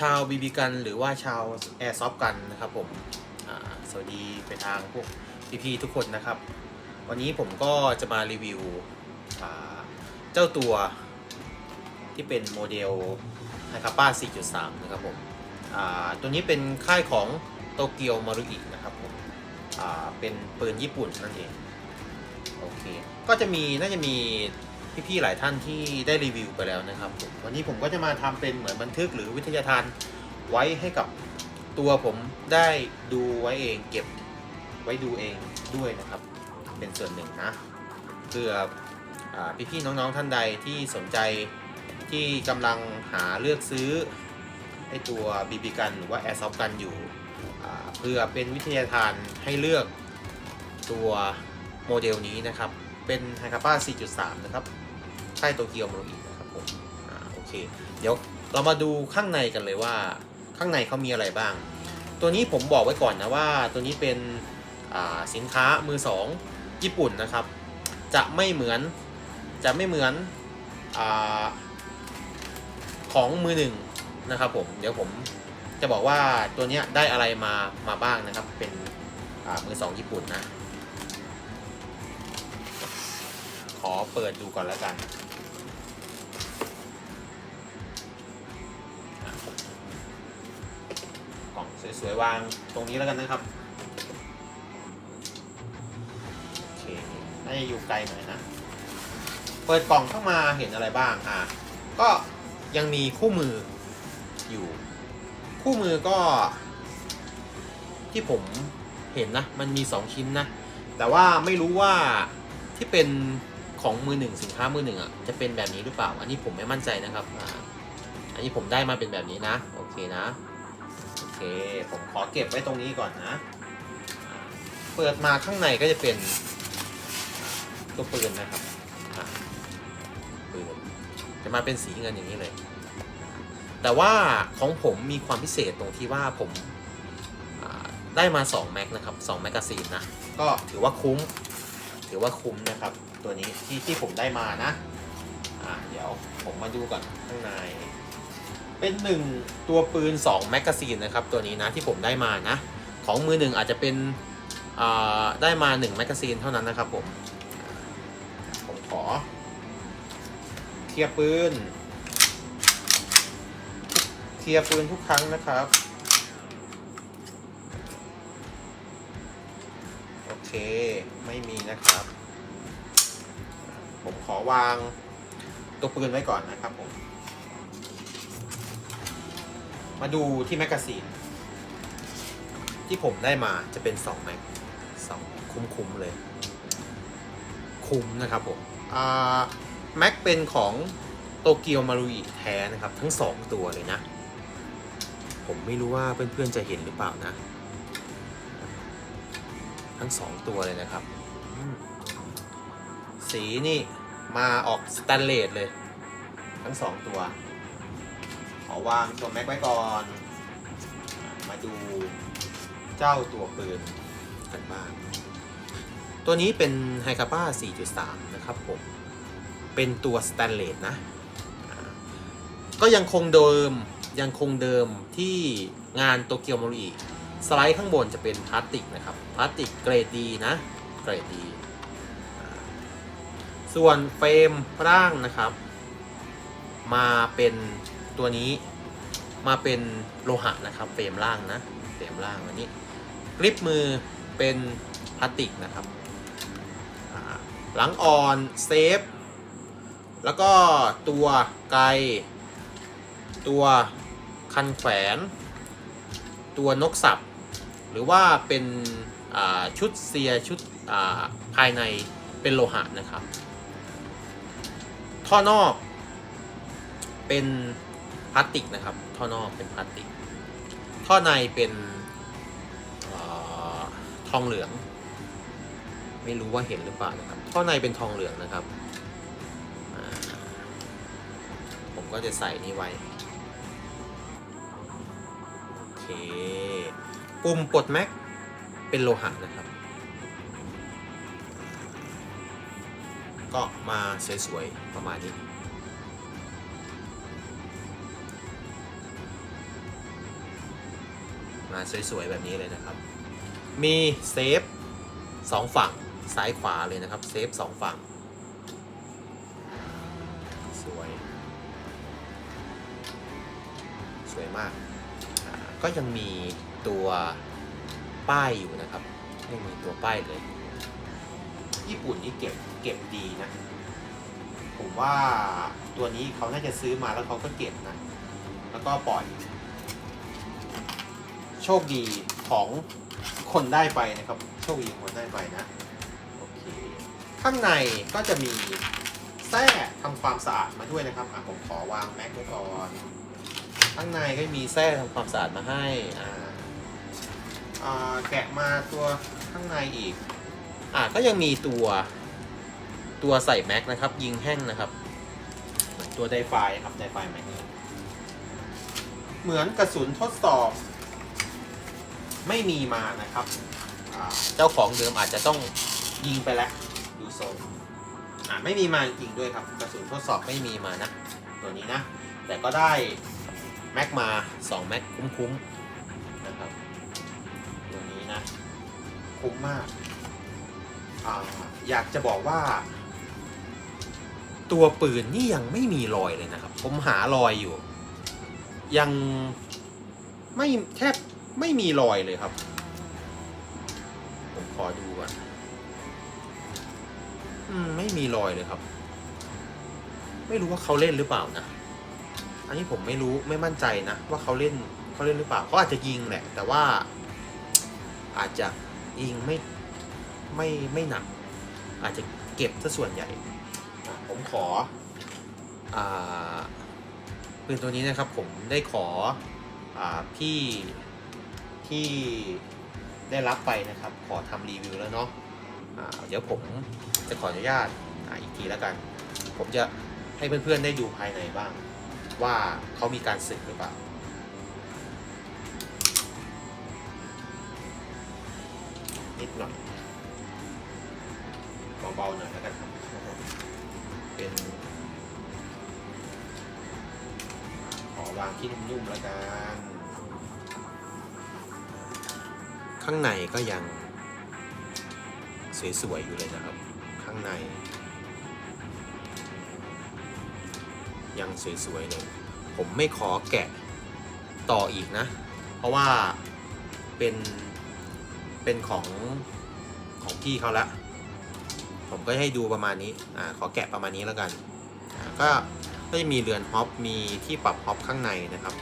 ชาวบีบีกันหรือว่าชาวแอร์ซอฟกันนะครับผมสวัสดีไปทางพวกพี่ๆทุกคนนะครับ วันนี้ผมก็จะมารีวิวเจ้าตัวที่เป็นโมเดล h ฮคาป้า 4.3 นะครับผมตัวนี้เป็นค่ายของโตเกียวมารุอินะครับผมเป็นปืนญี่ปุ่นนั่นเอง โอเค ก็จะมีน่าจะมี พี่ๆหลายท่านที่ได้รีวิวไปแล้วนะครับผมวันนี้ผมก็จะมาทำเป็นเหมือนบันทึกหรือวิทยาทานไว้ให้กับตัวผมได้ดูไว้เองเก็บไว้ดูเองด้วยนะครับ เป็นส่วนหนึ่งนะเพื่ออพี่ๆน้องๆท่านใดที่สนใจที่กำลังหาเลือกซื้อไอตัวบีบีกันหรือว่าแอร์ซอฟกันอยู่เพื่อเป็นวิทยาทานให้เลือกตัวโมเดลนี้นะครับ เป็นไฮคาป้า4.3 นะครับ ค่ายโตเกียวโมโรอินะครับผมอ่าโอเค เดี๋ยวเรามาดูข้างในกันเลยว่าข้างในเขามีอะไรบ้าง ตัวนี้ผมบอกไว้ก่อนนะว่า ตัวนี้เป็นสินค้ามือสองญี่ปุ่นนะครับ จะไม่เหมือนจะไม่เหมือนอของมือหนึ่งนะครับผมเดี๋ยวผมจะบอกว่าตัวนี้ได้อะไรมามาบ้างนะครับ เป็นมือสองญี่ปุ่นนะ ขอเปิดดูก่อนแล้วกัน สวยๆวางตรงนี้แล้วกันนะครับโอเคน่าจะอยู่ไกลหน่อยนะเปิดกล่องเข้ามาเห็นอะไรบ้างอะก็ยังมีคู่มืออยู่ คู่มือก็ ที่ผมเห็นนะ มันมี 2 ชิ้นนะ แต่ว่าไม่รู้ว่าที่เป็นของมือหนึ่งสินค้ามือหนึ่งอะจะเป็นแบบนี้หรือเปล่า อันนี้ผมไม่มั่นใจนะครับอ่าอันนี้ผมได้มาเป็นแบบนี้นะ โอเคนะ เคผมขอเก็บไว้ตรงนี้ก่อนนะ เปิดมาข้างในก็จะเป็นตัวปืนนะครับปืนจะมาเป็นสีเงินอย่างนี้เลย แต่ว่าของผมมีความพิเศษตรงที่ว่าผมได้มา 2 แม็กนะครับ2แมกกาซีนนะ ก็ถือว่าคุ้ม ถือว่าคุ้มนะครับ ตัวนี้ที่ที่ผมได้มานะ อ่าเดี๋ยวผมมาดูก่อนข้างใน เป็นหนึ่งตัวปืน 2 แมกกาซีนนะครับ ตัวนี้นะที่ผมได้มานะ ของมือหนึ่งอาจจะเป็นได้มา 1 แมกกาซีนเท่านั้นนะครับผมผมขอเทียบปืนเคลียร์ปืนทุกครั้งนะครับ โอเค ไม่มีนะครับ ผมขอวางตัวปืนไว้ก่อนนะครับผม มาดูที่แมกกาซีน ที่ผมได้มาจะเป็น2แม็กสองคุ้มๆเลย คุ้มนะครับผมอ่าแม็กเป็นของโตเกียวมารุอิแท้นะครับ ทั้ง 2 ตัวเลยนะ ผมไม่รู้ว่าเพื่อนๆจะเห็นหรือเปล่านะ ทั้ง 2 ตัวเลยนะครับ สีนี่มาออกสแตนเลสเลย ทั้ง 2 ตัว อวางตัวแม็กไว้ก่อน มาดูเจ้าตัวปืนกันบ้าง ตัวนี้เป็นไฮคาป้า4.3 นะครับผม เป็นตัวสแตนเลสนะ ก็ยังคงเดิมยังคงเดิมที่งานโตเกียวมารุอิสไลด์ข้างบนจะเป็นพลาสติกนะครับ พลาสติกเกรดดีนะ เกรดดี ส่วนเฟรมร่างนะครับ มาเป็น ตัวนี้มาเป็นโลหะนะครับเฟรมล่างนะเฟรมล่างอันนี้กริปมือเป็นพลาสติกนะครับหลังอ่อนเซฟ แล้วก็ตัวไกล ตัวคันแขวน ตัวนกสับ หรือว่าเป็นชุดเซียชุดาภายในเป็นโลหะนะครับ ท่อนอกเป็น พลาสติกนะครับ ท่อนอกเป็นพลาสติก ท่อในเป็นอทองเหลือง ไม่รู้ว่าเห็นหรือเปล่านะครับ ท่อในเป็นทองเหลืองนะครับ ผมก็จะใส่นี่ไว้ โอเค ปุ่มปลดแม็กเป็นโลหะนะครับ ก็มาสวยๆประมาณนี้ มาสวยๆแบบนี้เลยนะครับ มีเซฟสองฝั่งซ้ายขวาเลยนะครับ เซฟสองฝั่ง สวย สวยมาก ก็ยังมีตัวป้ายอยู่นะครับยังมีตัวป้ายเลย ญี่ปุ่นนี่เก็บเก็บดีนะ ผมว่าตัวนี้เขาน่าจะซื้อมาแล้วเขาก็เก็บนะ แล้วก็ปล่อย โชคดีของคนได้ไปนะครับ โชคดีของคนได้ไปนะโอเคข้างในก็จะมีแส้ทำความสะอาดมาด้วยนะครับอะผมขอวางแม็กไว้ก่อนข้างในก็มีแส้ทำความสะอาดมาให้อ่าอ่าแกะมาตัวข้างในอีกอ่าก็ยังมีตัวตัวใส่แม็กนะครับ ยิงแห้งนะครับตัวไดไฟครับไดไฟแม็กเหมือนกระสุนทดสอบ ไม่มีมานะครับ เจ้าของเดิมอาจจะต้องยิงไปแล้วดูทรงอ่ไม่มีมาจริงด้วยครับกระสุนทดสอบไม่มีมานะ ตัวนี้นะ แต่ก็ได้แม็กมา 2 แม็กคุ้มๆนะครับตัวนี้นะ คุ้มมากออยากจะบอกว่า ตัวปืนนี่ยังไม่มีรอยเลยนะครับ ผมหารอยอยู่ ยังไม่แทบ ไม่มีรอยเลยครับ ผมขอดูก่อนอืมไม่มีรอยเลยครับ ไม่รู้ว่าเขาเล่นหรือเปล่านะ อันนี้ผมไม่รู้ไม่มั่นใจนะ ว่าเขาเล่นเขาเล่นหรือเปล่าเขาอาจจะยิงแหละ แต่ว่า อาจจะยิงไม่ไม่ไม่หนัก อาจจะเก็บซะส่วนใหญ่ ผมขออ่าปืนตัวนี้นะครับผมได้ขออาพี่ ที่ได้รับไปนะครับ ขอทำรีวิวแล้วเนาะอ่าเดี๋ยวผมจะขออนุญาตออีกทีแล้วกัน ผมจะให้เพื่อนๆได้ดูภายในบ้าง ว่าเขามีการสึกหรือเปล่านิดหน่อยเบาๆหน่อยแล้วกันครับเป็นขอวางที่นุ่มๆแล้วกัน ข้างในก็ยังสวยๆอยู่เลยนะครับ ข้างใน ยังสวยๆเลย ผมไม่ขอแกะต่ออีกนะ เพราะว่าเป็นเป็นของของพี่เขาละ ผมก็ให้ดูประมาณนี้อ่าขอแกะประมาณนี้แล้วกันก็ก็จะมีเรือนฮอปมีที่ปรับฮอปข้างในนะครับ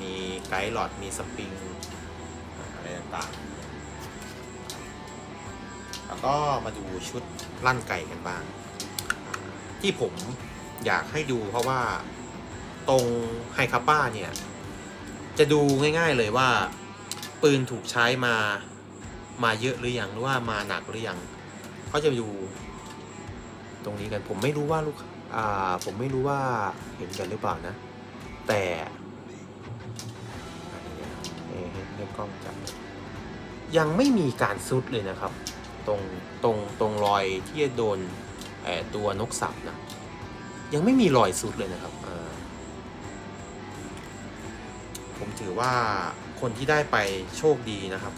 มีไกด์หลอดมีสปริง ต่างๆ แล้วก็มาดูชุดลั่นไก่กันบ้าง ที่ผมอยากให้ดูเพราะว่าตรงไฮคาป้าเนี่ย จะดูง่ายๆเลยว่า ปืนถูกใช้มามาเยอะหรือยังหรือว่ามาหนักหรือยังเขาจะดูตรงนี้กันผมไม่รู้ว่าลูกอ่าผมไม่รู้ว่าเห็นกันหรือเปล่านะ แต่เห้ให้กล้องจับ ยังไม่มีการซุดเลยนะครับ ตรงตรงตรงรอยที่จะโดนตัวนกสับนะยังไม่มีรอยซุดเลยนะครับผมถือว่าคนที่ได้ไปโชคดีนะครับ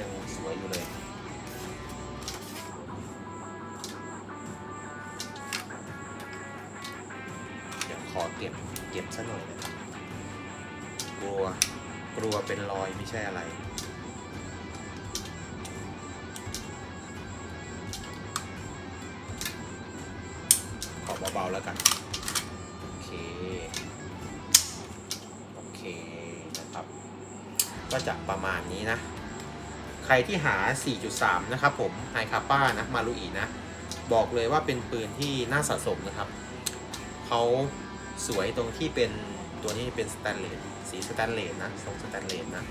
ยังสวยอยู่เลยเดี๋ยวขอเก็บเก็บซะหน่อยนะครับกลัว กลัวเป็นรอยไม่ใช่อะไร ขอเบาๆแล้วกัน โอเค โอเคนะครับ ก็จะประมาณนี้นะ ใครที่หา 4.3 นะครับผมไฮคาป้านะมารุอีนะ บอกเลยว่าเป็นปืนที่น่าสะสมนะครับ เขา สวยตรงที่เป็นตัวนี้เป็นสแตนเลสสีสแตนเลสนะทรงสแตนเลสนะ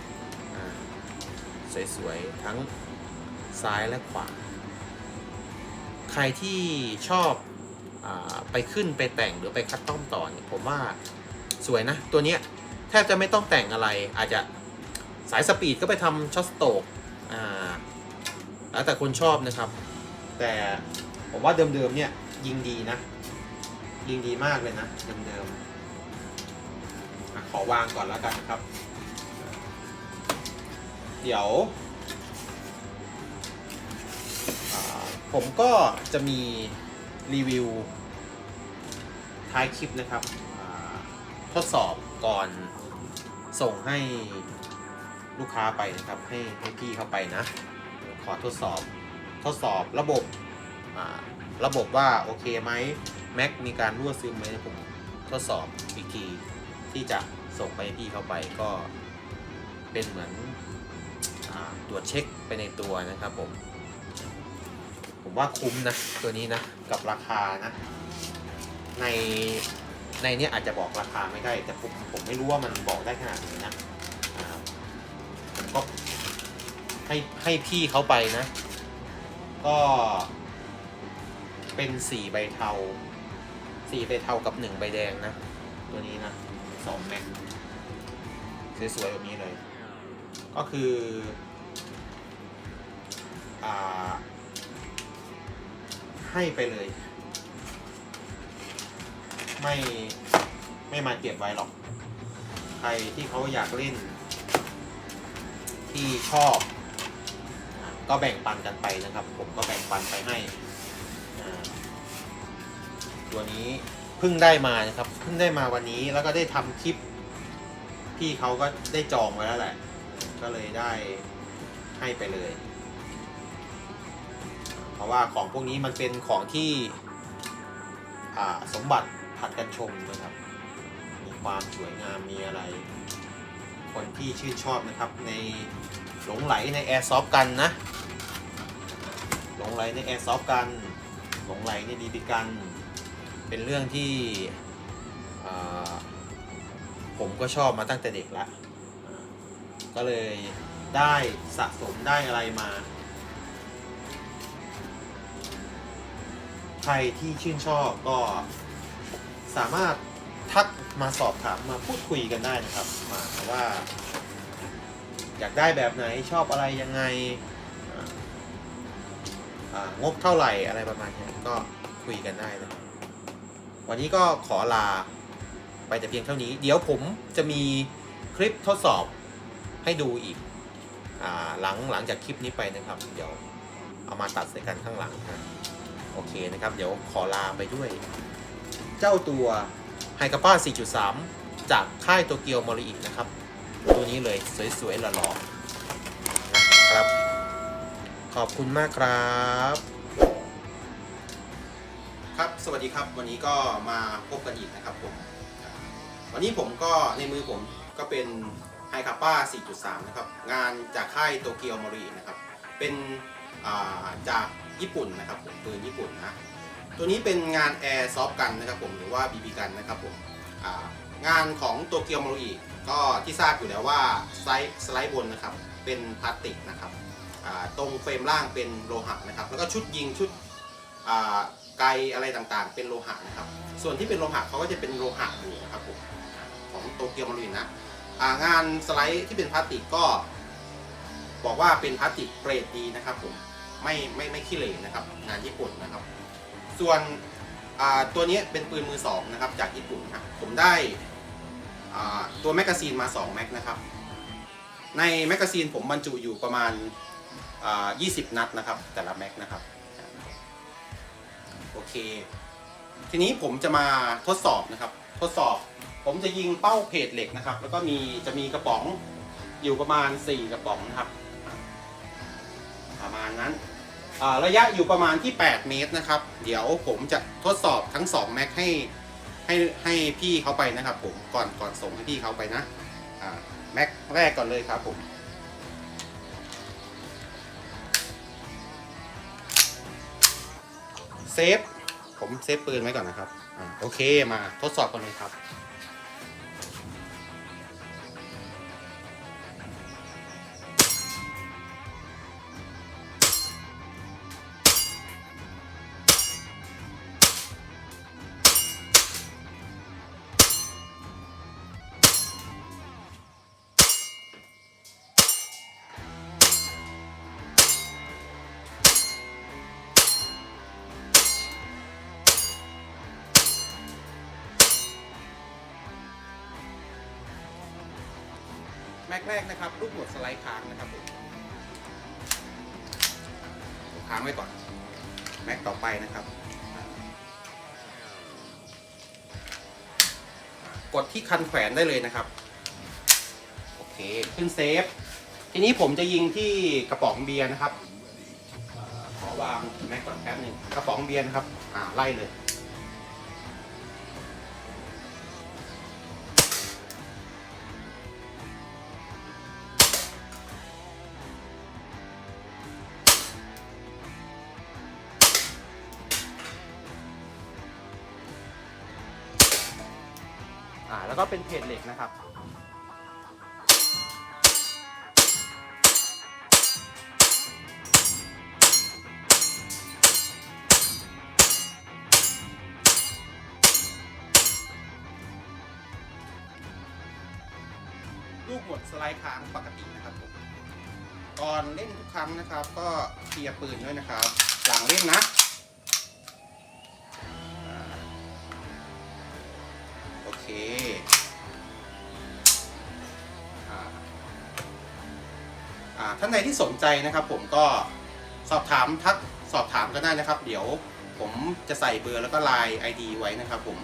สวยๆ ทั้งซ้ายและขวา ใครที่ชอบอไปขึ้นไปแต่งหรือไปคัดต้อมต่อเนี่ยผมว่าสวยนะ ตัวเนี้ยแทบจะไม่ต้องแต่งอะไรอาจจะสายสปีดก็ไปทำช็อตสโตกอ่าแล้วแต่คนชอบนะครับ แต่ผมว่าเดิมๆเนี่ยยิงดีนะ ยิงดีมากเลยนะเดิมๆอะขอวางก่อนแล้วกันครับ เดี๋ยว ผมก็จะมีรีวิวท้ายคลิปนะครับทดสอบก่อนส่งให้ลูกค้าไปนะครับ ให้ให้พี่เข้าไปนะ ขอทดสอบทดสอบระบบระบบว่าโอเคไหม แม็กมีการรั่วซึมไหมผมทดสอบอีกทีที่จะส่งไปให้พี่เข้าไปก็เป็นเหมือนอตรวจเช็คไปในตัวนะครับผม ผมว่าคุ้มนะ ตัวนี้นะ กับราคานะ ในในเนี้ยอาจจะบอกราคาไม่ได้แต่ผมผมไม่รู้ว่ามันบอกได้ขนาดนี้นะผมก็ให้ให้พี่เขาไปนะ ก็เป็นสี่ใบเทา สี่ใบเทากับหนึ่งใบแดงนะ ตัวนี้นะสองแม็กสวยๆแบบนี้เลย ก็คืออ่าให้ไปเลย ไม่ไม่มาเก็บไว้หรอก ใครที่เขาอยากเล่น ที่ชอบ ก็แบ่งปันกันไปนะครับ ผมก็แบ่งปันไปให้ ตัวนี้เพิ่งได้มานะครับเพิ่งได้มาวันนี้แล้วก็ได้ทำคลิป พี่เขาก็ได้จองไว้แล้วแหละ ก็เลยได้ให้ไปเลย เพราะว่าของพวกนี้มันเป็นของที่สมบัติผัดกันชมนะครับ มีความสวยงามมีอะไร คนที่ชื่นชอบนะครับในหลงไหลในแอร์ซอฟกันนะ หลงไหลในแอร์ซอฟกัน หลงไหลในดีดีกัน เป็นเรื่องที่ผมก็ชอบมาตั้งแต่เด็กล้วอ่าก็เลยได้สะสมได้อะไรมา ใครที่ชื่นชอบก็สามารถทักมาสอบถามมาพูดคุยกันได้นะครับ มาว่า อยากได้แบบไหนชอบอะไรยังไงงบเท่าไหร่อะไรประมาณนี้ก็คุยกันได้นะครับ วันนี้ก็ขอลาไปแต่เพียงเท่านี้ เดี๋ยวผมจะมีคลิปทดสอบให้ดูอีกอหลังหลังจากคลิปนี้ไปนะครับ เดี๋ยวเอามาตัดใส่กันข้างหลังนะโอเคนะครับ เดี๋ยวขอลาไปด้วย เจ้าตัวไฮกาป้า 4.3 จากค่ายโตเกียวมอริอินะครับ ตัวนี้เลยสวยๆหล่อๆนะครับ ขอบคุณมากครับ สวัสดีครับ วันนี้ก็มาพบกันอีกนะครับผม วันนี้ผมก็ในมือผมก็เป็นไฮคาป้า 4.3 นะครับ งานจากค่ายโตเกียวมอรินะครับ เป็นาจากญี่ปุ่นนะครับผมปืนญี่ปุ่นนะ ตัวนี้เป็นงานแอร์ซอฟกันนะครับผม หรือว่าบีบีกันนะครับผมางานของโตเกียวมารุอิก็ที่ทราบอยู่แล้วว่าไซส์สไลด์บนนะครับ เป็นพลาสติกนะครับ ตรงเฟรมล่างเป็นโลหะนะครับ แล้วก็ชุดยิงชุด ไกอะไรต่างๆ เป็นโลหะนะครับ ส่วนที่เป็นโลหะเขาก็จะเป็นโลหะอยู่นะครับผมของโตเกียวมารุอินะางานสไลด์ที่เป็นพลาสติกก็ บอกว่าเป็นพลาสติกเกรดดีนะครับผมไม่ไม่ไม่ขี้เหร่นะครับ งานญี่ปุ่นนะครับ ส่วนตัวนี้เป็นปืนมือสองนะครับจากญี่ปุ่นนะผมได้ตัวแมกกาซีนมา2แม็กนะครับ ในแมกกาซีนผมบรรจุอยู่ประมาณอ่า20 นัดนะครับ แต่ละแม็กนะครับ โอเค ทีนี้ผมจะมาทดสอบนะครับ ทดสอบ ผมจะยิงเป้าเพจเหล็กนะครับ แล้วก็มีจะมีกระป๋องอยู่ประมาณ 4 กระป๋องนะครับ ประมาณนั้นระยะอยู่ประมาณที่ 8 เมตรนะครับ เดี๋ยวผมจะทดสอบทั้ง 2 แม็กให้ให้ให้พี่เขาไปนะครับ ผมก่อนก่อนส่งให้พี่เขาไปนะแม็กแรกก่อนเลยครับผม เซฟ ผมเซฟปืนไว้ก่อนนะครับ อ่า โอเค มาทดสอบกันเลยครับ แม็กแรกนะครับลูกหมวดสไลด์ค้างนะครับผมค้างไว้ก่อนแม็กต่อไปนะครับ กดที่คันแขวนได้เลยนะครับ โอเค ขึ้นเซฟ ทีนี้ผมจะยิงที่กระป๋องเบียร์นะครับ ขอวางแม็กก่อนแป๊บหนึ่งกระป๋องเบียร์นะครับ อ่าไล่เลย ก็เป็นเพจเหล็กนะครับ ลูกหมดสไลด์ค้างปกตินะครับผมก่อนเล่นทุกครั้งนะครับ ก็เคลียร์ปืนด้วยนะครับ หลังเล่นนะโอเค ท่านใดที่สนใจนะครับ ผมก็สอบถามทักสอบถามก็ได้นะครับ เดี๋ยวผมจะใส่เบอร์แล้วก็ไลน์ ID ไว้นะครับผม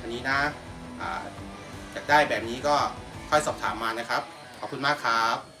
อันนี้นะอ,ะอยากได้แบบนี้ก็ค่อยสอบถามมานะครับ ขอบคุณมากครับ